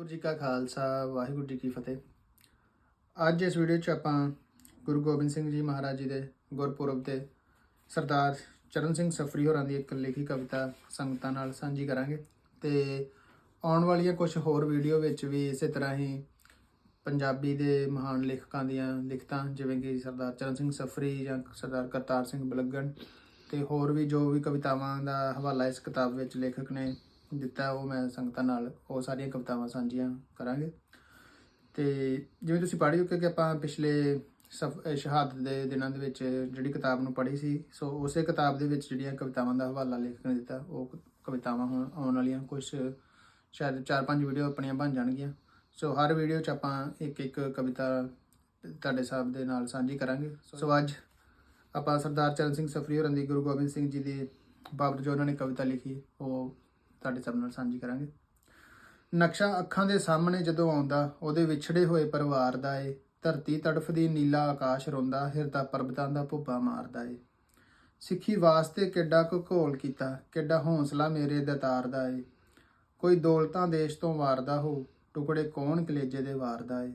ਵਾਹਿਗੁਰੂ ਜੀ ਕਾ ਖਾਲਸਾ, ਵਾਹਿਗੁਰੂ ਜੀ ਕੀ ਫਤਿਹ। ਅੱਜ ਇਸ ਵੀਡੀਓ 'ਚ ਆਪਾਂ ਗੁਰੂ ਗੋਬਿੰਦ ਸਿੰਘ ਜੀ ਮਹਾਰਾਜ ਜੀ ਦੇ ਗੁਰਪੁਰਬ ਤੇ ਸਰਦਾਰ ਚਰਨ ਸਿੰਘ ਸਫਰੀ ਹੋਰਾਂ ਦੀ ਇੱਕ ਲਿਖੀ ਕਵਿਤਾ, ਸੰਗਤਾਂ ਨਾਲ ਸਾਂਝੀ ਕਰਾਂਗੇ। ਤੇ ਆਉਣ ਵਾਲੀਆਂ ਕੁਝ ਹੋਰ ਵੀਡੀਓ ਵਿੱਚ ਵੀ ਇਸੇ ਤਰ੍ਹਾਂ ਹੀ ਪੰਜਾਬੀ ਦੇ ਮਹਾਨ ਲੇਖਕਾਂ ਦੀਆਂ ਲਿਖਤਾਂ, ਜਿਵੇਂ ਕਿ ਸਰਦਾਰ ਚਰਨ ਸਿੰਘ ਸਫਰੀ ਜਾਂ ਸਰਦਾਰ ਕਰਤਾਰ ਸਿੰਘ ਬਲੱਗਣ, ਤੇ ਹੋਰ ਵੀ ਜੋ ਵੀ ਕਵਿਤਾਵਾਂ ਦਾ ਹਵਾਲਾ ਇਸ ਕਿਤਾਬ ਵਿੱਚ ਲੇਖਕ ਨੇ ਦਿੱਤਾ, ਉਹ ਮੈਂ ਸੰਗਤਾਂ ਨਾਲ, ਉਹ ਸਾਰੀਆਂ ਕਵਿਤਾਵਾਂ ਸਾਂਝੀਆਂ ਕਰਾਂਗੇ। ਤੇ ਜਿਵੇਂ ਤੁਸੀਂ ਪੜ੍ਹ ਚੁੱਕੇ ਕਿ ਆਪਾਂ ਪਿਛਲੇ ਸਫ- ਸ਼ਹਾਦਤ ਦੇ ਦਿਨਾਂ ਦੇ ਵਿੱਚ ਜਿਹੜੀ ਕਿਤਾਬ ਨੂੰ ਪੜ੍ਹੀ ਸੀ, ਸੋ ਉਸੇ ਕਿਤਾਬ ਦੇ ਵਿੱਚ ਜਿਹੜੀਆਂ ਕਵਿਤਾਵਾਂ ਦਾ ਹਵਾਲਾ ਲੇਖਕ ਨੇ ਦਿੱਤਾ, ਉਹ ਕਵਿਤਾਵਾਂ ਹੁਣ, ਆਉਣ ਵਾਲੀਆਂ ਕੁਝ ਸ਼ਾਇਦ 4-5 ਵੀਡੀਓ ਆਪਣੀਆਂ ਬਣ ਜਾਣਗੀਆਂ। ਸੋ ਹਰ ਵੀਡੀਓ 'ਚ ਆਪਾਂ ਇੱਕ ਇੱਕ ਕਵਿਤਾ ਤੁਹਾਡੇ ਸਾਹਿਬ ਦੇ ਨਾਲ ਸਾਂਝੀ ਕਰਾਂਗੇ। ਸੋ ਅੱਜ ਆਪਾਂ ਸਰਦਾਰ ਚਰਨ ਸਿੰਘ ਸਫਰੀ ਹੋਰਾਂ ਦੀ ਗੁਰੂ ਗੋਬਿੰਦ ਸਿੰਘ ਜੀ ਦੀ ਬਾਬਤ ਜੋ ਉਹਨਾਂ ਨੇ ਕਵਿਤਾ ਲਿਖੀ, ਉਹ ਤੁਹਾਡੇ ਸਭ ਨਾਲ ਸਾਂਝੀ ਕਰਾਂਗੇ। ਨਕਸ਼ਾ ਅੱਖਾਂ ਦੇ ਸਾਹਮਣੇ ਜਦੋਂ ਆਉਂਦਾ, ਉਹਦੇ ਵਿਛੜੇ ਹੋਏ ਪਰਿਵਾਰ ਦਾ ਏ। ਧਰਤੀ ਤੜਫਦੀ ਨੀਲਾ ਆਕਾਸ਼ ਰੋਂਦਾ, ਹਿਰਦਾ ਪਰਬਤਾਂ ਦਾ ਭੁੱਬਾ ਮਾਰਦਾ ਏ। ਸਿੱਖੀ ਵਾਸਤੇ ਕਿੱਡਾ ਕੁ ਘੋਲ ਕੀਤਾ, ਕਿੱਡਾ ਹੌਸਲਾ ਮੇਰੇ ਦਤਾਰ ਦਾ ਏ। ਕੋਈ ਦੌਲਤਾਂ ਦੇਸ਼ ਤੋਂ ਵਾਰਦਾ ਹੋ, ਟੁਕੜੇ ਕੌਣ ਕਲੇਜੇ ਦੇ ਵਾਰਦਾ ਏ।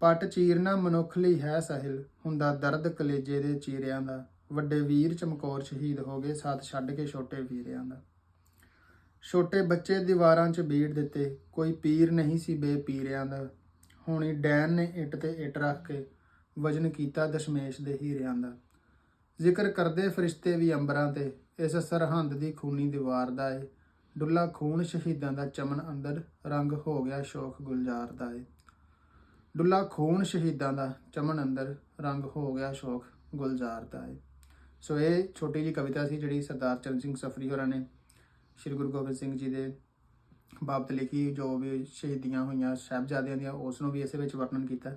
ਪੱਟ ਚੀਰਨਾ ਮਨੁੱਖ ਲਈ ਹੈ ਸਹਿਲ, ਹੁੰਦਾ ਦਰਦ ਕਲੇਜੇ ਦੇ ਚੀਰਿਆਂ ਦਾ। ਵੱਡੇ ਵੀਰ ਚਮਕੌਰ ਸ਼ਹੀਦ ਹੋ ਗਏ, ਸਾਥ ਛੱਡ ਕੇ ਛੋਟੇ ਵੀਰਿਆਂ ਦਾ। ਛੋਟੇ ਬੱਚੇ ਦੀਵਾਰਾਂ 'ਚ ਬੀੜ ਦਿੱਤੇ। ਕੋਈ ਪੀਰ ਨਹੀਂ ਸੀ ਬੇਪੀਰਿਆਂ ਦਾ। ਹੁਣੀ ਡੈਨ ਨੇ ਇੱਟ ਤੇ ਇੱਟ ਰੱਖ ਕੇ ਵਜਨ ਕੀਤਾ ਦਸ਼ਮੇਸ਼ ਦੇ ਹੀਰਿਆਂ ਦਾ। ਜ਼ਿਕਰ ਕਰਦੇ ਫਰਿਸ਼ਤੇ ਵੀ ਅੰਬਰਾਂ ਤੇ। ਇਸ ਸਰਹੰਦ ਦੀ ਖੂਨੀ ਦੀਵਾਰ ਦਾ ਏ। ਡੁੱਲਾ ਖੂਨ ਸ਼ਹੀਦਾਂ ਦਾ ਚਮਨ ਅੰਦਰ ਰੰਗ ਹੋ ਗਿਆ ਸ਼ੋਖ ਗੁਲਜ਼ਾਰ ਦਾ ਏ। ਡੁੱਲਾ ਖੂਨ ਸ਼ਹੀਦਾਂ ਦਾ ਚਮਨ ਅੰਦਰ ਰੰਗ ਹੋ ਗਿਆ ਸ਼ੋਖ ਗੁਲਜ਼ਾਰ ਦਾ ਏ। ਸੋ ਇਹ ਛੋਟੀ ਜੀ ਕਵਿਤਾ ਸੀ ਜਿਹੜੀ ਸਰਦਾਰ ਚਰਨ ਸਿੰਘ ਸਫਰੀ ਹੋਰਾਂ ਨੇ ਸ਼੍ਰੀ ਗੁਰੂ ਗੋਬਿੰਦ ਸਿੰਘ ਜੀ ਦੇ ਬਾਬਤ ਲਿਖੀ ਜੋ ਵੀ ਸ਼ਹੀਦੀਆਂ ਹੋਈਆਂ ਸਾਹਿਬਜ਼ਾਦਿਆਂ ਦੀਆਂ, ਉਸ ਨੂੰ ਵੀ ਇਸੇ ਵਿੱਚ ਵਰਣਨ ਕੀਤਾ।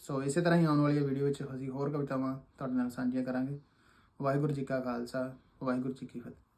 ਸੋ ਇਸੇ ਤਰ੍ਹਾਂ ਹੀ ਆਉਣ ਵਾਲੀ ਵੀਡੀਓ ਵਿੱਚ ਅਸੀਂ ਹੋਰ ਕਵਿਤਾਵਾਂ ਤੁਹਾਡੇ ਨਾਲ ਸਾਂਝੀਆਂ ਕਰਾਂਗੇ। ਵਾਹਿਗੁਰੂ ਜੀ ਕਾ ਖਾਲਸਾ, ਵਾਹਿਗੁਰੂ ਜੀ ਕੀ ਫਤਿਹ।